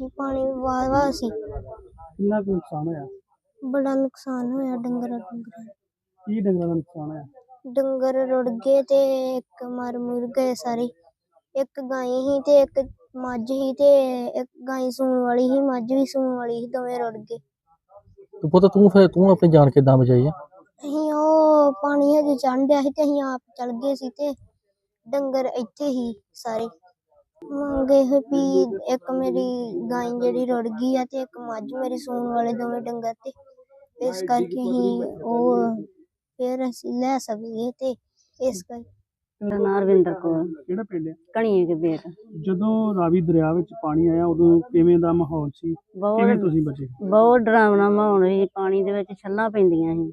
ਹਾਂਜੀ ਪਾਣੀ ਵਾਵਾ ਸੀ। ਕਿੰਨਾ ਕੁ ਨੁਕਸਾਨ ਹੋਇਆ? ਬੜਾ ਨੁਕਸਾਨ ਹੋਇਆ ਡੰਗਰਾਂ ਡੰਗਰਾਂ। ਕੀ ਡੰਗਰਾਂ ਦਾ ਨੁਕਸਾਨ ਹੋਇਆ? ਡੰਗਰ ਰੁੜ ਗਏ ਤੇ ਇੱਕ ਮਰ ਮੁਰ ਗਏ ਸਾਰੇ। ਇੱਕ ਗਾਂ ਸੀ ਤੇ ਇੱਕ ਮੱਝ ਸੀ ਤੇ ਇੱਕ ਗਾਂ ਸੂਣ ਵਾਲੀ ਸੀ ਮੱਝ ਵੀ ਸੂਣ ਵਾਲੀ ਸੀ ਦੋਵੇਂ ਰੁੜ ਗਏ। ਤੇ ਪੁੱਤ ਤੂੰ ਫਿਰ ਤੂੰ ਆਪਣੀ ਜਾਨ ਕਿੱਦਾਂ ਬਚਾਈ ਆ? ਅਸੀਂ ਉਹ ਪਾਣੀ ਹਜੇ ਚੜ੍ਹਨ ਡਿਆ ਸੀ ਤੇ ਅਸੀਂ ਆਪ ਚਲ ਗਏ ਸੀ ਤੇ ਡੰਗਰ ਇੱਥੇ ਹੀ ਸਾਰੇ। ਮੰਗੇ ਹੋਏ ਵੀ ਇੱਕ ਮੇਰੀ ਗਾਂ ਜਿਹੜੀ ਰੁੜ ਗਈ ਆ ਤੇ ਇੱਕ ਮੱਝ ਮੇਰੀ ਸੂਣ ਵਾਲੇ ਦੋਵੇਂ ਡੰਗਰ ਤੇ। ਇਸ ਕਰਕੇ ਅਸੀਂ ਉਹ ਫਿਰ ਅਸੀਂ ਲੈ ਸਕੀਏ ਤੇ ਇਸ ਕਰਕੇ। ਮੇਰਾ ਨਾਂ ਰਵਿੰਦਰ ਕੌਰ। ਕਿਹੜਾ ਪਿੰਡ ਹੈ ਕਣੀਏ ਕੇ ਬੇਟ। ਜਦੋਂ ਰਾਵੀ ਦਰਿਆ ਵਿੱਚ ਪਾਣੀ ਆਇਆ ਉਦੋਂ ਕਿਵੇਂ ਦਾ ਮਾਹੌਲ ਸੀ? ਕਿਵੇਂ ਬਹੁਤ ਤੁਸੀਂ ਬਚੇ? ਬਹੁਤ ਡਰਾਵਨਾ ਮਾਹੌਲ ਸੀ। ਪਾਣੀ ਦੇ ਵਿੱਚ ਛੱਲਾਂ ਪੈਂਦੀਆਂ ਸੀ।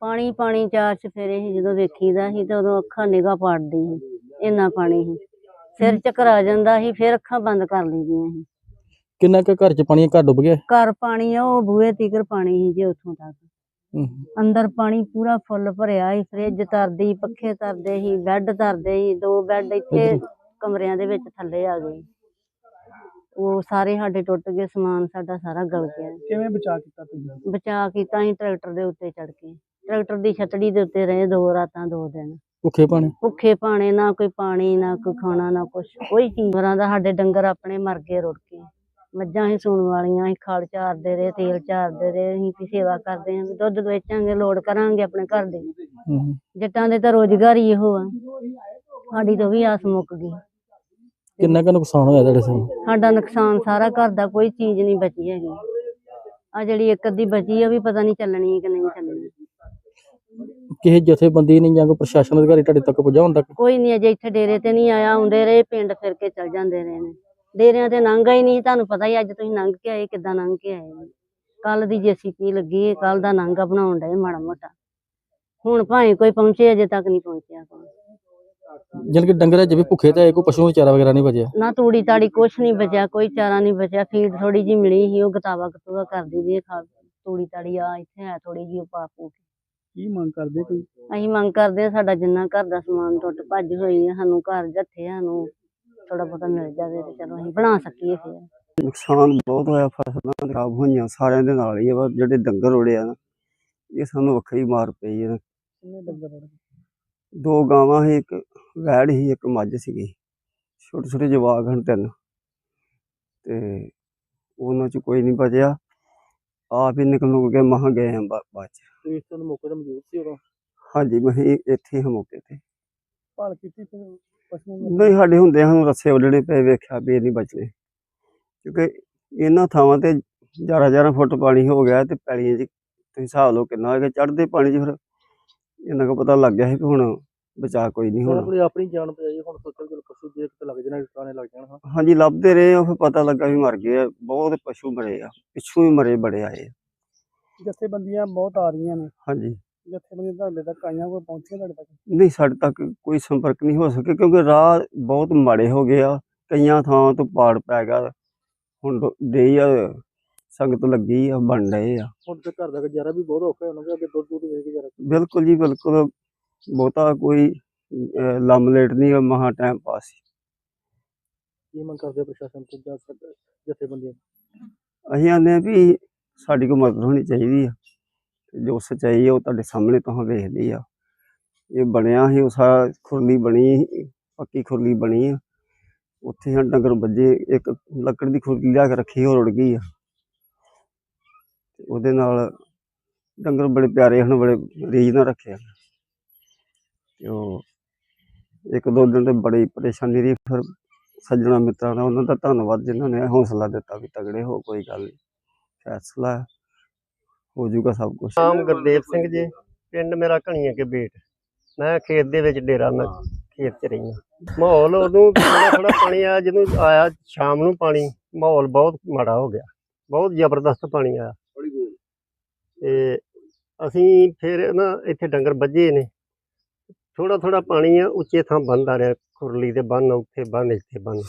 ਪਾਣੀ ਪਾਣੀ ਚਾਰ ਚਫੇਰੇ ਸੀ। ਜਦੋਂ ਵੇਖੀਦਾ ਸੀ ਤੇ ਉਦੋਂ ਅੱਖਾਂ ਨਿਗਾਹ ਪਾੜਦੀ ਸੀ। ਇੰਨਾ ਪਾਣੀ ਸੀ। ਸਿਰ ਚੱਕਰ ਆ ਜਾਂਦਾ ਸੀ ਫਿਰ ਅੱਖਾਂ ਬੰਦ ਕਰ ਲਈਦੀਆਂ ਸੀ। ਕਿੰਨਾ ਕੁ ਘਰ ਚ ਪਾਣੀ ਘਰ ਡੁੱਬ ਗਿਆ? ਘਰ ਪਾਣੀ ਆ ਉਹ ਬੂਹੇ ਤੀਕਰ ਪਾਣੀ ਸੀ ਜੇ ਉੱਥੋਂ ਤੱਕ। ਅੰਦਰ ਪਾਣੀ ਪੂਰਾ ਫੁੱਲ ਭਰਿਆ ਸੀ ਫ੍ਰਿਜ ਤਰਦੀ ਪੱਖੇ ਤਰਦੇ ਸੀ ਬੈੱਡ ਤਰਦੇ ਸੀ ਦੋ ਬੈੱਡ ਇੱਥੇ ਕਮਰਿਆਂ ਦੇ ਵਿੱਚ ਥੱਲੇ ਆ ਗਏ। ਉਹ ਸਾਰੇ ਸਾਡੇ ਟੁੱਟ ਗਏ ਸਮਾਨ ਸਾਡਾ ਸਾਰਾ ਗਲ ਗਿਆ। ਕਿਵੇਂ ਬਚਾ ਕੀਤਾ ਤੁਸੀਂ? ਬਚਾ ਕੀਤਾ ਅਸੀਂ ਟਰੈਕਟਰ ਦੇ ਉੱਤੇ ਚੜ ਕੇ। ਟਰੈਕਟਰ ਦੀ ਛਤੜੀ ਦੇ ਉੱਤੇ ਰਹੇ ਦੋ ਰਾਤਾਂ ਦੋ ਦਿਨ। ਭੁੱਖੇ ਪਾਣੀ ਭੁੱਖੇ ਪਾਣੇ ਨਾ ਕੋਈ ਪਾਣੀ ਨਾ ਕੋਈ ਖਾਣਾ ਨਾ ਕੁਛ। ਕੋਈ ਚੀਜ਼ ਵਰਾਂ ਦਾ ਸਾਡੇ ਡੰਗਰ ਆਪਣੇ ਮਰ ਗਏ ਰੁੜ ਕੇ ਮੱਝਾਂ ਹੀ ਸੂਣ ਵਾਲੀਆਂ ਅਸੀਂ ਖਲ ਚਾਰਦੇ ਰਹੇ ਤੇਲ ਚਾਰਦੇ ਰਹੇ ਅਸੀਂ ਵੀ ਸੇਵਾ ਕਰਦੇ ਹਾਂ। ਵੀ ਦੁੱਧ ਵੇਚਾਂਗੇ ਲੋੜ ਕਰਾਂਗੇ ਆਪਣੇ ਘਰ ਦੇ। ਜੱਟਾਂ ਦੇ ਤਾਂ ਰੋਜ਼ਗਾਰ ਹੀ ਇਹੋ ਆ। ਸਾਡੀ ਤਾਂ ਵੀ ਆਸ ਮੁੱਕ ਗਈ। ਕਿੰਨਾ ਕੁ ਨੁਕਸਾਨ ਹੋਇਆ ਤੁਹਾਡੇ ਸਾਹਮਣੇ? ਸਾਡਾ ਨੁਕਸਾਨ ਸਾਰਾ ਘਰ ਦਾ ਕੋਈ ਚੀਜ਼ ਨਹੀਂ ਬਚੀ ਹੈਗੀ। ਆ ਜਿਹੜੀ ਇੱਕ ਅੱਧੀ ਬਚੀ ਆ ਵੀ ਪਤਾ ਨਹੀਂ ਚੱਲਣੀ ਕਿ ਨਹੀਂ ਚੱਲਣੀ। ਕਿਸੇ ਜਥੇਬੰਦੀ ਨੇ ਜਾਂ ਕੋਈ ਪ੍ਰਸ਼ਾਸਨ ਅਧਿਕਾਰੀ ਤੁਹਾਡੇ ਤੱਕ ਪਹੁੰਚਾ ਹੁਣ ਤੱਕ? ਕੋਈ ਨਹੀਂ ਅਜੇ ਇੱਥੇ ਡੇਰੇ ਤੇ ਨਹੀਂ ਆਇਆ ਆਉਂਦੇ ਰਹੇ ਪਿੰਡ ਫਿਰ ਕੇ ਚਲ ਜਾਂਦੇ ਰਹੇ ਨੇ। ਡੇਰਿਆਂ ਤੇ ਲੰਘਾ ਹੀ ਨਹੀਂ ਤੁਹਾਨੂੰ ਪਤਾ ਹੀ ਅੱਜ ਤੁਸੀਂ ਲੰਘ ਕੇ ਆਏ ਕਿੱਦਾਂ ਲੰਘ ਕੇ ਆਏ ਕੱਲ ਦੀ ਜੇਸੀਪੀ ਲੱਗੀ ਹੈ ਕੱਲ ਦਾ ਲੰਘਾ ਬਣਾਉਣ ਡਏ ਮਾੜਾ ਮੋਟਾ। ਹੁਣ ਭਾਵੇਂ ਕੋਈ ਪਹੁੰਚੇ ਅਜੇ ਤੱਕ ਨਹੀਂ ਪਹੁੰਚਿਆ ਕੋਈ ਜਾਣੀ ਕਿ ਡੰਗਰਾਂ ਚ ਵੀ ਭੁੱਖੇ ਤੇ ਕੋਈ ਪਸ਼ੂ ਚਾਰਾ ਵਗੈਰਾ ਨਹੀਂ ਬਚਿਆ? ਨਾ ਤੂੜੀ ਤਾੜੀ ਕੁਛ ਨਹੀਂ ਬਚਿਆ ਕੋਈ ਚਾਰਾ ਨਹੀਂ ਬਚਿਆ। ਫੀਡ ਥੋੜੀ ਜੀ ਮਿਲੀ ਸੀ ਉਹ ਗਤਾਵਾ ਗਤੂਆ ਕਰਦੀ ਦੀ ਖਾ ਤੂੜੀ ਤਾੜੀ ਆ ਇੱਥੇ ਹੈ ਥੋੜੀ ਜੀ ਉਹ ਪਾ ਪੂ ਕੇ। ਕੀ ਮੰਗ ਕਰਦੇ ਕੋਈ ਅਸੀਂ ਮੰਗ ਕਰਦੇ ਹਾਂ ਸਾਡਾ ਜਿੰਨਾ ਘਰ ਦਾ ਸਮਾਨ ਟੁੱਟ ਭੱਜ ਹੋਈ ਹੈ ਸਾਨੂੰ ਘਰ ਜੱਥੇ ਸਾਨੂੰ ਥੋੜਾ ਬਹੁਤਾ ਮਿਲ ਜਾਵੇ ਤੇ ਚਲੋ ਅਸੀਂ ਬਣਾ ਸਕੀਏ ਫਿਰ। ਨੁਕਸਾਨ ਬਹੁਤ ਹੋਇਆ ਫਸਲਾਂ ਖਰਾਬ ਹੋਈਆਂ ਸਾਰਿਆਂ ਦੇ ਨਾਲ ਹੀ ਆ ਬਸ ਜਿਹੜੇ ਡੰਗਰ ਉੜੇ ਆ ਨਾ ਇਹ ਸਾਨੂੰ ਵੱਖਰੀ ਮਾਰ ਪਈ ਆ। ਕਿੰਨੇ ਡੰਗਰ? ਦੋ ਗਾਵਾਂ ਸੀ ਇੱਕ ਵੈੜ ਸੀ ਇੱਕ ਮੱਝ ਸੀਗੀ। ਛੋਟੇ ਛੋਟੇ ਜਵਾਕ ਹਨ ਤਿੰਨ। ਤੇ ਉਹਨਾਂ ਚ ਕੋਈ ਨਹੀਂ ਬਚਿਆ। ਆਪ ਹੀ ਨਿਕਲ ਨੁਕਲ ਕੇ ਮਹਾਂ ਗਏ ਆ ਬਾ- ਬਾਅਦ ਚ। ਤੁਸੀਂ ਇਸ ਤੋਂ ਮੌਕੇ ਤੇ ਮੌਜੂਦ ਸੀ ਉਦੋਂ? ਹਾਂਜੀ ਮੈਂ ਇੱਥੇ ਹੀ ਹਾਂ ਮੌਕੇ ਤੇ। ਭਾਲ ਕੀਤੀ ਫਿਰ ਪਸ਼ੂ ਨੂੰ? ਨਹੀਂ ਸਾਡੇ ਹੁੰਦੇ ਸਾਨੂੰ ਰੱਸੇ ਵੱਢਣੇ ਪਏ ਵੇਖਿਆ ਵੀ ਇਹ ਨਹੀਂ ਬਚਨੇ ਕਿਉਂਕਿ ਇਹਨਾਂ ਥਾਵਾਂ ਤੇ 11 ਫੁੱਟ ਪਾਣੀ ਹੋ ਗਿਆ ਤੇ ਪੈਲੀਆਂ 'ਚ ਤੁਸੀਂ ਹਿਸਾਬ ਲਓ ਕਿੰਨਾ ਹੋਏਗਾ ਚੜ੍ਹਦੇ ਪਾਣੀ 'ਚ ਫਿਰ ਇਹਨਾਂ ਕੋ ਪਤਾ ਲੱਗ ਗਿਆ ਸੀ ਵੀ ਹੁਣ ਬਚਾ ਕੋਈ ਨਹੀਂ ਹੋਣਾ। ਆਪਣੀ ਆਪਣੀ ਜਾਨ ਬਚਾਈ ਹੁਣ ਸੋਚੋ ਕਿ ਪਸ਼ੂ ਦੇਖ ਤੇ ਲੱਗ ਜਾਣਾ ਟਿਕਾਣੇ ਲੱਗ ਜਾਣ ਹਾਂ। ਹਾਂਜੀ ਲੱਭਦੇ ਰਹੇ ਉਹ ਫਿਰ ਪਤਾ ਲੱਗਾ ਵੀ ਮਰ ਗਏ ਆ ਬਹੁਤ ਪਸ਼ੂ ਮਰੇ ਆ ਪਿੱਛੋਂ ਹੀ ਮਰੇ ਬੜੇ ਆਏ। ਜਥੇਬੰਦੀਆਂ ਬਹੁਤ ਆ ਰਹੀਆਂ ਨੇ। ਹਾਂਜੀ। ਜਥੇਬੰਦੀਆਂ ਤੁਹਾਡੇ ਤੱਕ ਆਈਆਂ ਕੋਈ ਪਹੁੰਚੀਆਂ ਤੁਹਾਡੇ ਤੱਕ? ਨਹੀਂ ਸਾਡੇ ਤੱਕ ਕੋਈ ਸੰਪਰਕ ਨਹੀਂ ਹੋ ਸਕਿਆ ਕਿਉਂਕਿ ਰਾਹ ਬਹੁਤ ਮਾੜੇ ਹੋ ਗਏ ਆ ਕਈਆਂ ਥਾਵਾਂ ਤੋਂ ਪਾੜ ਪੈ ਗਿਆ ਹੁਣ ਦੇ ਆ ਸੰਗਤ ਲੱਗੀ ਆ ਬਣ ਰਹੇ ਆ। ਹੁਣ ਤੇ ਘਰ ਦਾ ਗੁਜ਼ਾਰਾ ਵੀ ਬਹੁਤ ਔਖਾ ਹੋਣਾ ਕਿ ਅੱਗੇ ਦੁੱਧ ਦੁੱਧ ਵੇਚ ਕੇ ਗੁਜ਼ਾਰਾ। ਬਿਲਕੁਲ ਜੀ ਬਿਲਕੁਲ। ਬਹੁਤਾ ਕੋਈ ਅਹ, ਲੰਮ ਲੇਟ ਨਹੀਂ ਮਹਾ ਟਾਈਮ ਪਾਸ ਹੀ। ਕੀ ਮੰਗ ਕਰਦੇ ਪ੍ਰਸ਼ਾਸਨ ਤੋਂ ਜਾਂ ਜਥੇਬੰਦੀਆਂ ਅਸੀਂ ਆਨੇ ਆ ਵੀ ਸਾਡੀ ਕੋਈ ਮਦਦ ਹੋਣੀ ਚਾਹੀਦੀ ਆ। ਜੋ ਸੱਚਾਈ ਆ ਉਹ ਤੁਹਾਡੇ ਸਾਹਮਣੇ ਤੋਂ ਵੇਖਦੀ ਆ। ਇਹ ਬਣਿਆ ਸੀ ਉਹ ਸਾਰਾ ਖੁਰਲੀ ਬਣੀ ਪੱਕੀ ਖੁਰਲੀ ਬਣੀ ਆ। ਉੱਥੇ ਹਾਂ ਡੰਗਰ ਵੱਜੇ ਇੱਕ ਲੱਕੜ ਦੀ ਖੁਰਲੀ ਲਿਆ ਕੇ ਰੱਖੀ ਉਹ ਰੁੜ ਗਈ ਆ। ਉਹਦੇ ਨਾਲ ਡੰਗਰ ਬੜੇ ਪਿਆਰੇ ਹਨ ਬੜੇ ਰੀਝ ਨਾਲ ਰੱਖੇ ਆ। ਤੇ ਉਹ ਇੱਕ ਦੋ ਦਿਨ ਤੇ ਬੜੀ ਪਰੇਸ਼ਾਨੀ ਰਹੀ ਫਿਰ ਸੱਜਣਾ ਮਿੱਤਰਾਂ ਦਾ ਉਹਨਾਂ ਦਾ ਧੰਨਵਾਦ ਜਿਨ੍ਹਾਂ ਨੇ ਹੌਸਲਾ ਦਿੱਤਾ ਵੀ ਤਗੜੇ ਹੋ ਕੋਈ ਗੱਲ ਨਹੀਂ। ਫੈਸਲਾ ਹੋ ਜਾਊਗਾ ਸਭ ਕੁਝ ਨਾਮ ਗੁਰਦੇਵ ਸਿੰਘ ਜੀ ਪਿੰਡ ਮੇਰਾ ਘਣੀਆਂ ਕੇ ਬੇਟ। ਮੈਂ ਖੇਤ ਦੇ ਵਿੱਚ ਡੇਰਾ ਮੈਂ ਖੇਤ 'ਚ ਰਹੀ ਹਾਂ ਮਾਹੌਲ ਉਦੋਂ ਥੋੜਾ ਥੋੜਾ ਪਾਣੀ ਆਇਆ ਜਦੋਂ ਆਇਆ ਸ਼ਾਮ ਨੂੰ ਪਾਣੀ ਮਾਹੌਲ ਬਹੁਤ ਮਾੜਾ ਹੋ ਗਿਆ। ਬਹੁਤ ਜ਼ਬਰਦਸਤ ਪਾਣੀ ਆਇਆ। ਤੇ ਅਸੀਂ ਫਿਰ ਨਾ ਇੱਥੇ ਡੰਗਰ ਵੱਜੇ ਨੇ। ਥੋੜਾ ਥੋੜਾ ਪਾਣੀ ਆ, ਉੱਚੇ ਥਾਂ ਬੰਦ ਆ ਰਿਹਾ, ਖੁਰਲੀ ਦੇ ਬੰਨ ਉੱਥੇ ਬੰਨ ਇੱਥੇ ਬੰਨ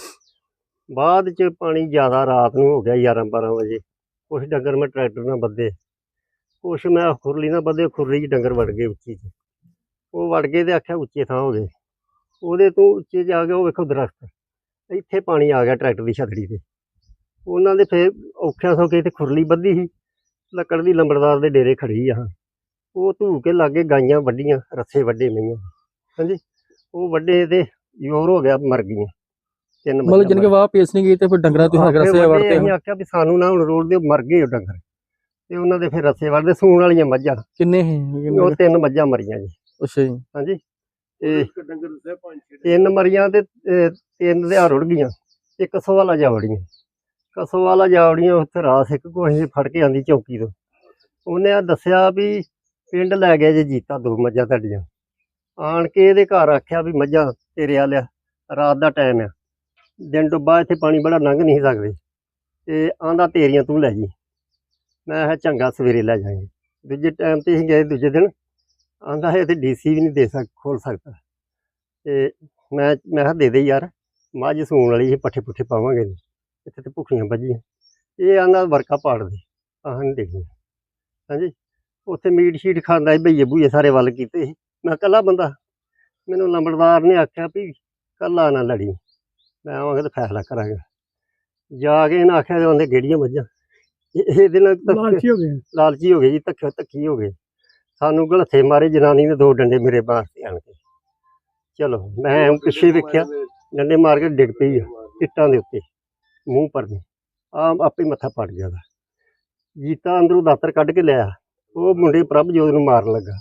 ਬਾਅਦ ਚ ਪਾਣੀ ਜ਼ਿਆਦਾ ਰਾਤ ਨੂੰ ਹੋ ਗਿਆ 11 12 ਵਜੇ। ਕੁਛ ਡੰਗਰ ਮੈਂ ਟਰੈਕਟਰ ਨਾਲ ਬੱਧੇ ਕੁਛ ਮੈਂ ਖੁਰਲੀ ਨਾਲ ਬੱਧੇ ਖੁਰਲੀ 'ਚ ਡੰਗਰ ਵੜ ਗਏ ਉੱਚੀ 'ਚ ਉਹ ਵੜ ਗਏ ਤੇ ਆਖਿਆ ਉੱਚੇ ਥਾਂ ਹੋ ਗਏ। ਉਹਦੇ ਤੋਂ ਉੱਚੇ ਜਾ ਕੇ ਉਹ ਵੇਖੋ ਦਰਖਤ। ਇੱਥੇ ਪਾਣੀ ਆ ਗਿਆ ਟਰੈਕਟਰ ਦੀ ਛਤੜੀ ਤੇ। ਉਹਨਾਂ ਦੇ ਫੇਰ ਔਖਿਆਂ ਕੇ ਤੇ ਖੁਰਲੀ ਬੱਧੀ ਸੀ। ਲੱਕੜ ਦੀ ਲੰਬੜਦਾਰ ਦੇ ਡੇਰੇ ਖੜੀ ਆ। ਉਹ ਧੂ ਕੇ ਲਾਗੇ ਗਾਈਆਂ ਵੱਡੀਆਂ ਰੱਸੇ ਵੱਡੇ ਨਹੀਂ ਹਾਂਜੀ। ਉਹ ਵੱਡੇ ਤੇ ਜ਼ੋਰ ਹੋ ਗਿਆ ਮਰ ਗਈਆਂ। ਤਿੰਨ ਮਤਲਬ ਜਿਨ ਕੇ ਵਾਹ ਪੇਸ ਨਹੀਂ ਗਈ ਤੇ ਫਿਰ ਡੰਗਰਾਂ ਤੁਸੀਂ ਹੱਥ ਰਸੇ ਵੜਤੇ ਅਸੀਂ ਆਖਿਆ ਵੀ ਸਾਨੂੰ ਨਾ ਹੁਣ ਰੋਡ ਦੇ ਮਰ ਗਏ ਉਹ ਡੰਗਰ। ਤੇ ਉਹਨਾਂ ਦੇ ਫਿਰ ਰੱਸੇ ਵੜਦੇ ਸੂਣ ਵਾਲੀਆਂ ਮੱਝਾਂ। ਕਿੰਨੇ ਸੀ? ਉਹ ਤਿੰਨ ਮੱਝਾਂ ਮਰੀਆਂ ਜੀ। ਅੱਛਾ ਜੀ। ਹਾਂਜੀ। ਤੇ ਤਿੰਨ ਮਰੀਆਂ ਤੇ ਤਿੰਨ ਦੇ ਰੁੜ ਗਈਆਂ। ਇੱਕ ਸਵਾਲਾ ਜਾਵੜੀਆਂ ਕਸਵਾਲਾ ਜਾਵੜੀਆਂ ਉੱਥੇ ਰਾਸ ਇੱਕ ਕੋਈ ਫੜ ਕੇ ਆਂਦੀ ਚੌਕੀ ਤੋਂ। ਉਹਨੇ ਆ ਦੱਸਿਆ ਵੀ ਪਿੰਡ ਲੈ ਗਿਆ ਜੇ ਜੀਤਾ ਦੋ ਮੱਝਾਂ ਤੁਹਾਡੀਆਂ। ਆਣ ਕੇ ਇਹਦੇ ਘਰ ਆਖਿਆ ਵੀ ਮੱਝਾਂ ਤੇਰੇ ਆ ਲਿਆ ਰਾਤ ਦਾ ਟਾਈਮ ਆ। ਦਿਨ ਡੁੱਬਾ ਇੱਥੇ ਪਾਣੀ ਬੜਾ ਲੰਘ ਨਹੀਂ ਸਕਦੇ। ਤੇ ਆਂਦਾ ਤੇਰੀਆਂ ਤੂੰ ਲੈ ਜੀ। ਮੈਂ ਕਿਹਾ ਚੰਗਾ, ਸਵੇਰੇ ਲੈ ਜਾਵਾਂਗੇ। ਦੂਜੇ ਟਾਈਮ ਤੇ ਹੀ ਗਏ ਦੂਜੇ ਦਿਨ। ਆਂਦਾ ਹੈ ਤੇ ਡੀਸੀ ਵੀ ਨਹੀਂ ਦੇ ਸਕ ਖੋਲ ਸਕਦਾ। ਤੇ ਮੈਂ ਮੈਂ ਕਿਹਾ ਦੇ ਦੇ ਯਾਰ। ਮੱਝ ਸੂਣ ਵਾਲੀ ਇਹ ਪੱਠੇ ਪੁੱਠੇ ਪਾਵਾਂਗੇ ਇੱਥੇ ਤੇ ਭੁੱਖੀਆਂ ਬੱਜੀਆਂ ਇਹ ਆਂਦਾ ਵਰਕਾ ਪਾੜ ਦੇ। ਆਹ ਨਹੀਂ ਦੇਖੀਆਂ। ਹਾਂਜੀ। ਉੱਥੇ ਮੀਟ ਸ਼ੀਟ ਖਾਂਦਾ ਸੀ ਭਈਏ ਭੂਏ ਸਾਰੇ ਵੱਲ ਕੀਤੇ ਸੀ। ਮੈਂ ਕੱਲਾ ਬੰਦਾ। ਮੈਨੂੰ ਲੰਬੜਦਾਰ ਨੇ ਆਖਿਆ ਵੀ ਕੱਲਾ ਨਾ ਲੜੀ। ਮੈਂ ਆਵਾਂਗਾ ਤਾਂ ਫੈਸਲਾ ਕਰਾਂਗਾ। ਜਾ ਕੇ ਇਹਨਾਂ ਆਖਿਆ ਉਹਦੇ ਗੇੜੀਆਂ ਮੱਝਾਂ ਇਹ- ਇਹਦੇ ਨਾਲ ਧੱਕੇ- ਲਾਲਚੀ ਹੋ ਗਏ। ਲਾਲਚੀ ਹੋ ਗਏ ਜੀ ਧੱਕੇ ਧੱਕੀ ਹੋ ਗਏ। ਸਾਨੂੰ ਗਲਥੇ ਮਾਰੇ ਜਨਾਨੀ ਨੇ ਦੋ ਡੰਡੇ ਮੇਰੇ ਬਾਹਰ ਤੇ ਆਣ ਕੇ। ਚਲੋ ਮੈਂ ਪਿੱਛੇ ਵੇਖਿਆ ਡੰਡੇ ਮਾਰ ਕੇ ਡਿੱਗ ਪਈ ਇੱਟਾਂ ਦੇ ਉੱਤੇ ਮੂੰਹ ਪਰ ਨੇ ਆ ਆਪੇ ਮੱਥਾ ਪੜ ਗਿਆ ਦਾ ਜੀਤਾ ਅੰਦਰੋਂ ਦਾਤਰ ਕੱਢ ਕੇ ਲਿਆ। ਉਹ ਮੁੰਡੇ ਪ੍ਰਭਜੋਤ ਨੂੰ ਮਾਰਨ ਲੱਗਾ।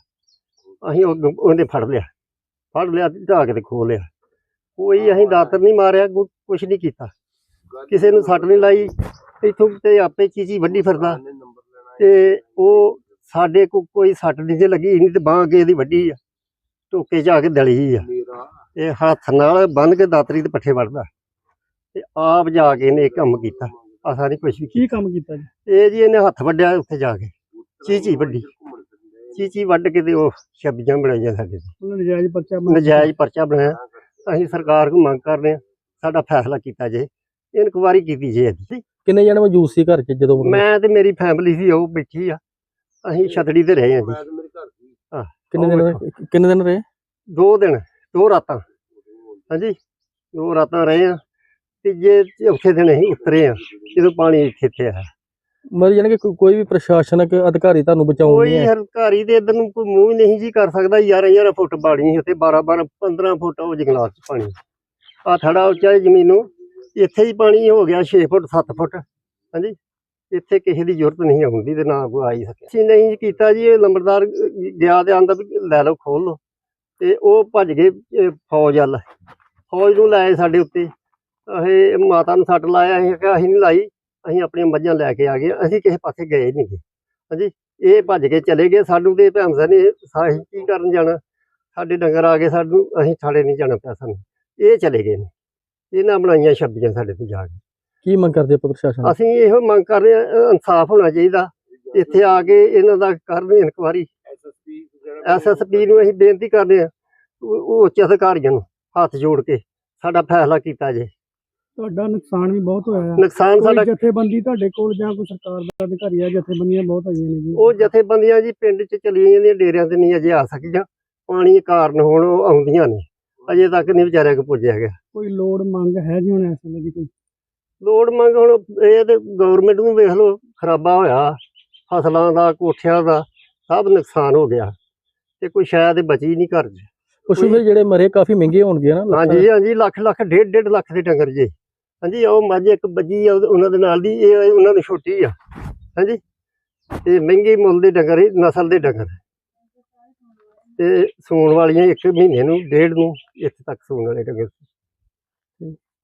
ਅਸੀਂ ਉਹ ਗ- ਉਹਨੇ ਫੜ ਲਿਆ। ਫੜ ਲਿਆ ਤੇ ਢਾਹ ਕੇ ਤੇ ਖੋ ਲਿਆ। ਕੋਈ ਅਸੀਂ ਦਾਤਰ ਨਹੀਂ ਮਾਰਿਆ ਕੁਝ ਨਹੀਂ ਕੀਤਾ। ਕਿਸੇ ਨੂੰ ਸੱਟ ਨਹੀਂ ਲਾਈ। ਇੱਥੋਂ ਤੇ ਆਪੇ ਚੀਚੀ ਵੱਡੀ ਫਿਰਦਾ। ਤੇ ਉਹ ਸਾਡੇ ਕੋ ਕੋਈ ਸੱਟ ਨਹੀਂ ਜੇ ਲੱਗੀ ਨਹੀਂ ਤੇ ਬਾਂਹ ਅੱਗੇ ਇਹਦੀ ਵੱਡੀ ਆ। ਟੋਕੇ 'ਚ ਆ ਕੇ ਦਲੀ ਆ। ਇਹ ਹੱਥ ਨਾਲ ਬੰਨ ਕੇ ਦਾਤਰੀ ਤੇ ਪੱਠੇ ਵੜਦਾ ਤੇ ਆਪ ਜਾ ਕੇ ਇਹਨੇ ਇਹ ਕੰਮ ਕੀਤਾ। ਆਸਾ ਨਹੀਂ ਕੁਛ ਵੀ ਕੀ ਕੰਮ ਕੀਤਾ ਜੀ? ਕੀਤਾ। ਇਹ ਜੀ ਇਹਨੇ ਹੱਥ ਵੱਡਿਆ ਉੱਥੇ ਜਾ ਕੇ। ਚੀਚੀ ਵੱਡੀ ਚੀਚੀ ਵੱਢ ਕੇ ਤੇ ਉਹ ਛੱਬੀਆਂ ਬਣਾਈਆਂ ਸਾਡੇ ਤੇ। ਉਹਨਾਂ ਨਜਾਇਜ਼ ਪਰਚਾ ਨਜਾਇਜ਼ ਪਰਚਾ ਬਣਾਇਆ। ਅਸੀਂ ਸਰਕਾਰ ਨੂੰ ਮੰਗ ਕਰਦੇ ਹਾਂ ਸਾਡਾ ਫੈਸਲਾ ਕੀਤਾ ਜੇ ਇਨਕੁਆਰੀ ਕੀਤੀ ਜੇ ਇਹਦੀ। ਕਿੰਨੇ ਜਣੇ ਮੌਜੂਦ ਸੀ ਘਰ 'ਚ ਜਦੋਂ ਮੈਂ ਤੇ ਮੇਰੀ ਫੈਮਿਲੀ ਸੀ ਉਹ ਬੈਠੀ ਆ। ਅਸੀਂ ਛਤੜੀ ਤੇ ਰਹੇ ਹਾਂ ਜੀ। ਕਿੰਨੇ ਉਹ ਦਿਨ ਵੇਖੋ। ਕਿੰਨੇ ਦਿਨ ਰਹੇ? ਦੋ ਦਿਨ ਦੋ ਰਾਤਾਂ। ਹਾਂਜੀ ਦੋ ਰਾਤਾਂ ਰਹੇ ਆ ਤੀਜੇ ਚੌਥੇ ਦਿਨ ਅਸੀਂ ਉਤਰੇ ਆ ਜਦੋਂ ਪਾਣੀ ਇੱਥੇ ਇੱਥੇ ਆਇਆ। ਮਤਲਬ ਜਾਣੀ ਕਿ ਕੋਈ- ਕੋਈ ਵੀ ਪ੍ਰਸ਼ਾਸਨਿਕ ਅਧਿਕਾਰੀ ਤੁਹਾਨੂੰ ਬਚਾਉਣ ਕੋਈ ਨਹੀਂ ਹੈ? ਹਰਕਾਰੀ ਦੇ ਇਧਰ ਨੂੰ ਕੋਈ ਮੂੰਹ ਹੀ ਨਹੀਂ ਜੀ ਕਰ ਸਕਦਾ। 11 11 ਫੁੱਟ ਬਾਣੀ ਸੀ ਉੱਥੇ 12 12 15 ਫੁੱਟ ਉਹ ਜੰਗਲਾਤ ਚ ਪਾਣੀ। ਆ ਥੜਾ ਉੱਚਾ ਜ਼ਮੀਨੋਂ ਇੱਥੇ ਹੀ ਪਾਣੀ ਹੋ ਗਿਆ 6 ਫੁੱਟ 7 ਫੁੱਟ ਹਾਂਜੀ। ਇੱਥੇ ਕਿਸੇ ਦੀ ਜ਼ਰੂਰਤ ਨਹੀਂ ਹੁੰਦੀ ਤੇ ਨਾ ਕੋਈ ਆ ਹੀ ਸਕਿਆ ਅਸੀਂ ਨਹੀਂ ਕੀਤਾ ਜੀ ਇਹ ਲੰਬੜਦਾਰ ਗਿਆ ਤੇ ਆਂਦਾ ਵੀ ਲੈ ਲਓ ਖੋਲ ਲਓ। ਤੇ ਉਹ ਭੱਜ ਗਏ ਇਹ ਫੌਜ ਵੱਲ। ਫੌਜ ਨੂੰ ਲਾਏ ਸਾਡੇ ਉੱਤੇ। ਇਹ ਮਾਤਾ ਨੂੰ ਸੱਟ ਲਾਇਆ ਅਸੀਂ ਕਿਹਾ ਅਸੀਂ ਨਹੀਂ ਲਾਈ। ਅਸੀਂ ਆਪਣੀਆਂ ਮੱਝਾਂ ਲੈ ਕੇ ਆ ਗਏ ਅਸੀਂ ਕਿਸੇ ਪਾਸੇ ਗਏ ਨਹੀਂ ਹਾਂਜੀ ਇਹ ਭੱਜ ਕੇ ਚਲੇ ਗਏ ਸਾਨੂੰ ਤੇ ਭੈਣਸਾ ਨੇ ਸਾਹੀ ਕੀ ਕਰਨ ਜਾਣਾ? ਸਾਡੇ ਡੰਗਰ ਆ ਗਏ ਸਾਨੂੰ ਅਸੀਂ ਥਾੜੇ ਨਹੀਂ ਜਾਣਾ ਪਿਆ ਸਾਨੂੰ। ਇਹ ਚਲੇ ਗਏ ਨੇ। ਇਹਨਾਂ ਬਣਾਈਆਂ ਛੱਬੀਆਂ ਸਾਡੇ ਤੇ ਜਾ ਕੇ। ਕੀ ਮੰਗ ਕਰਦੇ ਆਪਾਂ ਪ੍ਰਸ਼ਾਸਨ? ਅਸੀਂ ਇਹੋ ਮੰਗ ਕਰ ਰਹੇ ਹਾਂ ਇਨਸਾਫ ਹੋਣਾ ਚਾਹੀਦਾ। ਇੱਥੇ ਆ ਕੇ ਇਹਨਾਂ ਦਾ ਕਰਨ ਇਨਕੁਆਰੀ। ਐਸਐਸਪੀ ਨੂੰ ਅਸੀਂ ਬੇਨਤੀ ਕਰਦੇ ਹਾਂ ਉਹ ਉੱਚ ਅਧਿਕਾਰੀਆਂ ਨੂੰ ਹੱਥ ਜੋੜ ਕੇ ਸਾਡਾ ਫੈਸਲਾ ਕੀਤਾ ਜੇ ਤੁਹਾਡਾ ਨੁਕਸਾਨ ਵੀ ਬਹੁਤ ਹੋਇਆ ਨੁਕਸਾਨ ਸਾਡਾ ਜਥੇਬੰਦੀ ਤੁਹਾਡੇ ਕੋਲ ਜਾਂ ਕੋਈ ਸਰਕਾਰ ਦਾ ਅਧਿਕਾਰੀ ਆ ਜਥੇਬੰਦੀਆਂ ਬਹੁਤ ਆਈਆਂ ਨੇ ਜੀ। ਉਹ ਜਥੇਬੰਦੀਆਂ ਜੀ ਪਿੰਡ 'ਚ ਚਲੀਆਂ ਜਾਂਦੀਆਂ ਡੇਰਿਆਂ ਤੇ ਨਹੀਂ ਅਜੇ ਆ ਸਕੀਆਂ। ਪਾਣੀ ਕਾਰਨ ਹੁਣ ਉਹ ਆਉਂਦੀਆਂ ਨੇ। ਅਜੇ ਤੱਕ ਨਹੀਂ ਵਿਚਾਰਿਆਂ ਕੋ ਪੁੱਜਿਆ ਗਿਆ ਕੋਈ ਲੋੜ ਮੰਗ ਹੈ ਜੀ ਹੁਣ ਇਸ ਵੇਲੇ ਦੀ ਕੋਈ? ਲੋੜ ਮੰਗ ਹੁਣ ਇਹ ਤੇ ਗਵਰਨਮੈਂਟ ਨੂੰ ਵੇਖ ਲਓ ਖਰਾਬਾ ਹੋਇਆ। ਫਸਲਾਂ ਦਾ ਕੋਠਿਆਂ ਦਾ ਸਭ ਨੁਕਸਾਨ ਹੋ ਗਿਆ। ਤੇ ਕੋਈ ਸ਼ਾਇਦ ਬਚੀ ਨਹੀਂ ਘਰ 'ਚ। ਪਸ਼ੂ ਫਿਰ ਜਿਹੜੇ ਮਰੇ ਕਾਫੀ ਮਹਿੰਗੇ ਹੋਣਗੇ ਨਾ ਹਾਂਜੀ ਹਾਂਜੀ ਲੱਖ ਲੱਖ ਡੇਢ ਡੇਢ ਲੱਖ ਦੇ ਡੰਗਰ ਜੇ। ਹਾਂਜੀ, ਉਹ ਮੱਝ ਇੱਕ ਬੱਜੀ ਆ ਉਹਨਾਂ ਦੇ ਨਾਲ ਦੀ, ਇਹ ਉਹਨਾਂ ਨੂੰ ਛੋਟੀ ਆ। ਹਾਂਜੀ ਤੇ ਮਹਿੰਗੇ ਮੁੱਲ ਦੇ ਡੰਗਰ ਇਹ ਨਸਲ ਦੇ ਡੰਗਰ। ਤੇ ਸੂਣ ਵਾਲੀਆਂ ਇੱਕ ਮਹੀਨੇ ਨੂੰ, ਡੇਢ ਨੂੰ, ਇੱਥੇ ਤੱਕ ਸੂਣ ਵਾਲੇ ਡੰਗਰ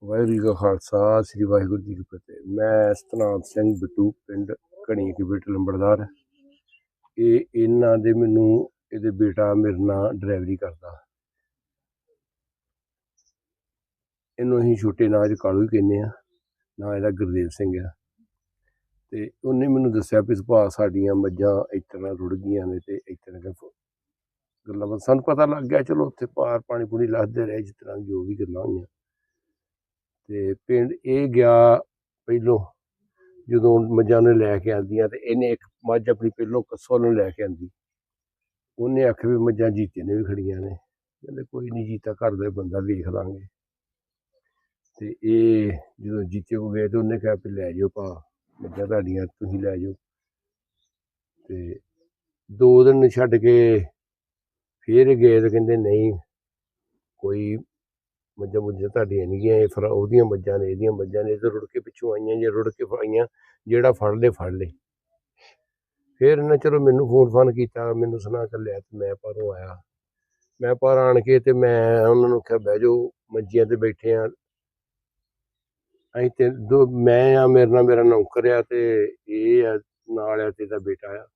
ਵਾਹਿਗੁਰੂ ਜੀ ਕਾ ਖਾਲਸਾ, ਸ੍ਰੀ ਵਾਹਿਗੁਰੂ ਜੀ ਕੀ ਫਤਿਹ। ਮੈਂ ਸਤਨਾਮ ਸਿੰਘ ਬਿੱਟੂ, ਪਿੰਡ ਘਣੀ ਕੇ ਬੇਟ ਲੰਬੜਦਾਰ। ਇਹ, ਇਹਨਾਂ ਦੇ ਮੈਨੂੰ, ਇਹਦੇ ਬੇਟਾ ਮੇਰੇ ਨਾਲ ਡਰਾਈਵਰੀ ਕਰਦਾ। ਇਹਨੂੰ ਅਸੀਂ ਛੋਟੇ ਨਾਂ 'ਚ ਕਾਲੂ ਹੀ ਕਹਿੰਦੇ ਆ ਨਾਂ ਇਹਦਾ ਗੁਰਦੇਵ ਸਿੰਘ ਆ। ਤੇ ਉਹਨੇ ਮੈਨੂੰ ਦੱਸਿਆ ਵੀ ਸੁਭਾਅ ਸਾਡੀਆਂ ਮੱਝਾਂ ਇਸ ਤਰ੍ਹਾਂ ਰੁੜ ਗਈਆਂ ਨੇ ਤੇ ਇਸ ਤਰ੍ਹਾਂ ਗੱਲਾਂ ਬਾਤਾਂ। ਸਾਨੂੰ ਪਤਾ ਲੱਗ ਗਿਆ, ਚਲੋ ਉੱਥੇ ਪਾਰ ਪਾਣੀ ਪੂਣੀ ਲੱਥਦੇ ਰਹੇ, ਜਿਸ ਤਰ੍ਹਾਂ ਜੋ ਵੀ ਗੱਲਾਂ ਹੋਈਆਂ। ਤੇ ਪਿੰਡ ਇਹ ਗਿਆ ਪਹਿਲੋਂ, ਜਦੋਂ ਮੱਝਾਂ ਨੂੰ ਲੈ ਕੇ ਆਂਦੀਆਂ ਤੇ ਇਹਨੇ ਇੱਕ ਮੱਝ ਆਪਣੀ ਪਹਿਲੋਂ ਕੱਸੋ ਨੂੰ ਲੈ ਕੇ ਆਂਦੀ। ਉਹਨੇ ਆਖਿਆ ਵੀ ਮੱਝਾਂ ਜੀਤੇ ਨੇ ਵੀ ਖੜੀਆਂ ਨੇ। ਕਹਿੰਦੇ ਕੋਈ ਨਹੀਂ ਜੀਤਾ ਘਰ ਦੇ ਬੰਦਾ ਵੇਖ ਲਾਂਗੇ। ਤੇ ਇਹ ਜਦੋਂ ਜੀਤੇ ਕੋ ਗਏ ਤੇ ਉਹਨੇ ਕਿਹਾ ਵੀ ਲੈ ਜਾਓ ਭਾ ਮੱਝਾਂ ਤੁਹਾਡੀਆਂ ਤੁਸੀਂ ਲੈ ਜਾਓ ਤੇ ਦੋ ਦਿਨ ਛੱਡ ਕੇ ਫੇਰ ਗਏ ਤੇ ਕਹਿੰਦੇ ਨਹੀਂ, ਕੋਈ ਮੱਝਾਂ ਮੁੱਝਾਂ ਤੁਹਾਡੀਆਂ ਨਹੀਂ ਗਈਆਂ, ਇਹ ਫਿਰ, ਉਹਦੀਆਂ ਮੱਝਾਂ ਨੇ, ਇਹਦੀਆਂ ਮੱਝਾਂ ਨੇ, ਇਹ ਤਾਂ ਰੁੜ ਕੇ ਪਿੱਛੋਂ ਆਈਆਂ ਜੇ ਰੁੜ ਕੇ ਆਈਆਂ, ਜਿਹੜਾ ਫੜ ਲੇ ਫੜ ਲੇ। ਫਿਰ ਇਹਨਾਂ ਚਲੋ ਮੈਨੂੰ ਫੋਨ ਫਾਨ ਕੀਤਾ, ਮੈਨੂੰ ਸੁਣਾ ਕੇ ਲਿਆ ਤੇ ਮੈਂ ਪਰੋਂ ਆਇਆ। ਮੈਂ ਪਰ ਆਣ ਕੇ ਤੇ ਮੈਂ ਉਹਨਾਂ ਨੂੰ ਕਿਹਾ, ਬਹਿ ਜਾਓ ਮੰਜੀਆਂ ਤੇ ਬੈਠੇ ਆ। ਅਸੀਂ ਤੇ ਦੋ, ਮੈਂ ਆ, ਮੇਰੇ ਨਾਲ ਮੇਰਾ ਨੌਕਰ ਆ ਤੇ ਇਹ ਆ, ਨਾਲ ਆ ਤੇ ਇਹਦਾ ਬੇਟਾ ਆ।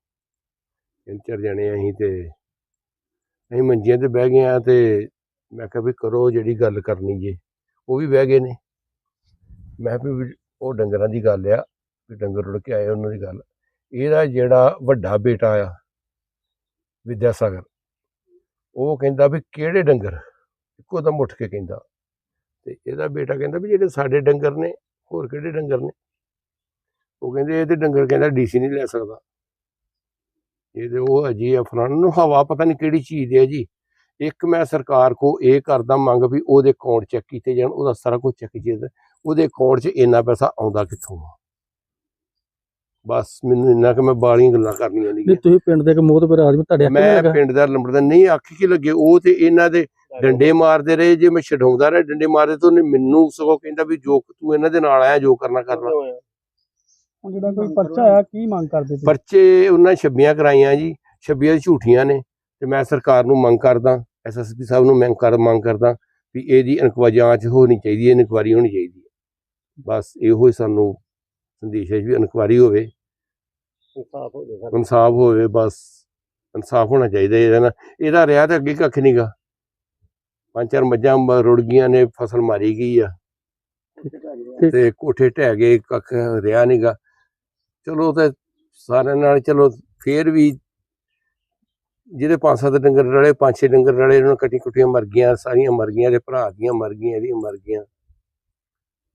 ਤਿੰਨ ਚਾਰ ਜਣੇ ਅਸੀਂ ਤੇ, ਅਸੀਂ ਮੰਜੀਆਂ ਤੇ ਬਹਿ ਗਏ ਆ ਤੇ ਮੈਂ ਕਿਹਾ ਵੀ ਕਰੋ ਜਿਹੜੀ ਗੱਲ ਕਰਨੀ ਜੇ। ਉਹ ਵੀ ਬਹਿ ਗਏ ਨੇ। ਮੈਂ ਕਿਹਾ ਵੀ ਉਹ ਡੰਗਰਾਂ ਦੀ ਗੱਲ ਆ, ਵੀ ਡੰਗਰ ਰੁੜ ਕੇ ਆਏ ਉਹਨਾਂ ਦੀ ਗੱਲ। ਇਹਦਾ ਜਿਹੜਾ ਵੱਡਾ ਬੇਟਾ ਆ ਵਿਦਿਆ ਸਾਗਰ ਉਹ ਕਹਿੰਦਾ ਵੀ ਕਿਹੜੇ ਡੰਗਰ? ਇੱਕੋ ਦਮ ਉੱਠ ਕੇ ਕਹਿੰਦਾ। ਤੇ ਇਹਦਾ ਬੇਟਾ ਕਹਿੰਦਾ ਵੀ ਜਿਹੜੇ ਸਾਡੇ ਡੰਗਰ ਨੇ ਹੋਰ ਕਿਹੜੇ ਡੰਗਰ ਨੇ? ਉਹ ਕਹਿੰਦੇ ਇਹਦੇ ਡੰਗਰ ਕਹਿੰਦਾ ਡੀਸੀ ਨਹੀਂ ਲੈ ਸਕਦਾ। ਇਹਦੇ ਉਹ ਅਜੀ ਫਲਾਣ ਨੂੰ ਹਵਾ ਪਤਾ ਨਹੀਂ ਕਿਹੜੀ ਚੀਜ਼ ਦੀ ਹੈ ਜੀ। ਇੱਕ ਮੈਂ ਸਰਕਾਰ ਕੋ ਇਹ ਕਰਦਾ ਮੰਗ ਵੀ ਉਹਦੇ ਅਕਾਊਂਟ ਚੈੱਕ ਕੀਤੇ ਜਾਣ ਉਹਦਾ ਸਾਰਾ ਕੁਝ ਚੈੱਕ ਕੀਤਾ ਉਹਦੇ ਅਕਾਊਂਟ 'ਚ ਇੰਨਾ ਪੈਸਾ ਆਉਂਦਾ ਕਿੱਥੋਂ ਆ? ਬਸ ਮੈਨੂੰ ਇੰਨਾ ਕਿ ਮੈਂ ਬਾਲੀਆਂ ਗੱਲਾਂ ਕਰਨੀਆਂ ਨਹੀਂ ਤੁਸੀਂ ਪਿੰਡ ਦੇ ਇੱਕ ਮੋਹਤਬਰ ਆਦਮੀ ਤੁਹਾਡੇ ਮੈਂ ਪਿੰਡ ਦਾ ਲੰਬੜਦਾ ਨਹੀਂ ਅੱਖ ਕੀ ਲੱਗੇ ਉਹ ਤੇ ਇਹਨਾਂ ਦੇ ਡੰਡੇ ਮਾਰਦੇ ਰਹੇ ਜੇ ਮੈਂ ਛਡਾਉਂਦਾ ਰਿਹਾ ਡੰਡੇ ਮਾਰਦੇ ਤਾਂ ਉਹਨੇ ਮੈਨੂੰ ਸਗੋਂ ਕਹਿੰਦਾ ਵੀ ਜੋ ਤੂੰ ਇਹਨਾਂ ਦੇ ਨਾਲ ਆਇਆ ਜੋ ਕਰਨਾ ਕਰਨਾ ਹੁਣ ਜਿਹੜਾ ਕੋਈ ਪਰਚਾ ਆ ਕੀ ਮੰਗ ਕਰਦੇ ਤੁਸੀਂ? ਪਰਚੇ ਉਹਨਾਂ ਛੱਬੀਆਂ ਕਰਾਈਆਂ ਜੀ ਛੱਬੀਆਂ ਝੂਠੀਆਂ ਨੇ ਤੇ ਮੈਂ ਸਰਕਾਰ ਨੂੰ ਮੰਗ ਕਰਦਾ ਐਸਐਸਪੀ ਸਾਹਿਬ ਨੂੰ ਮੈਂ ਕਰ ਮੰਗ ਕਰਦਾ ਵੀ ਇਹਦੀ ਇਨਕੁਆਇਰੀ ਜਾਂਚ ਹੋਣੀ ਚਾਹੀਦੀ ਹੈ ਇਨਕੁਆਇਰੀ ਹੋਣੀ ਚਾਹੀਦੀ ਹੈ। ਬਸ ਇਹੋ ਹੀ ਸਾਨੂੰ ਸੰਦੇਸ਼ ਹੈ ਵੀ ਇਨਕੁਆਇਰੀ ਹੋਵੇ। ਸਾਫ਼ ਹੋ ਜਾਏਗਾ ਇਨਸਾਫ ਹੋਵੇ ਬਸ ਇਨਸਾਫ ਹੋਣਾ ਚਾਹੀਦਾ ਇਹਦਾ ਨਾ ਇਹਦਾ ਰਿਹਾ ਤਾਂ ਅੱਗੇ ਕੱਖ ਨਹੀਂਗਾ ਪੰਜ ਚਾਰ ਮੱਝਾਂ ਰੁੜ ਗਈਆਂ ਨੇ ਫਸਲ ਮਾਰੀ ਗਈ ਆ। ਤੇ ਕੋਠੇ ਢਹਿ ਗਏ ਕੱਖ ਰਿਹਾ ਨਹੀਂਗਾ ਚਲੋ ਤੇ ਸਾਰਿਆਂ ਨਾਲ ਚਲੋ ਫੇਰ ਵੀ ਜਿਹਦੇ ਪੰਜ ਸੱਤ ਡੰਗਰ ਰਲੇ ਪੰਜ ਛੇ ਡੰਗਰ ਰਲੇ ਉਹਨਾਂ ਕੱਟੀ ਕੁੱਟੀਆਂ ਮਰ ਗਈਆਂ ਸਾਰੀਆਂ ਮਰ ਗਈਆਂ ਦੇ ਭਰਾ ਦੀਆਂ ਮਰ ਗਈਆਂ ਇਹਦੀਆਂ ਮਰ ਗਈਆਂ।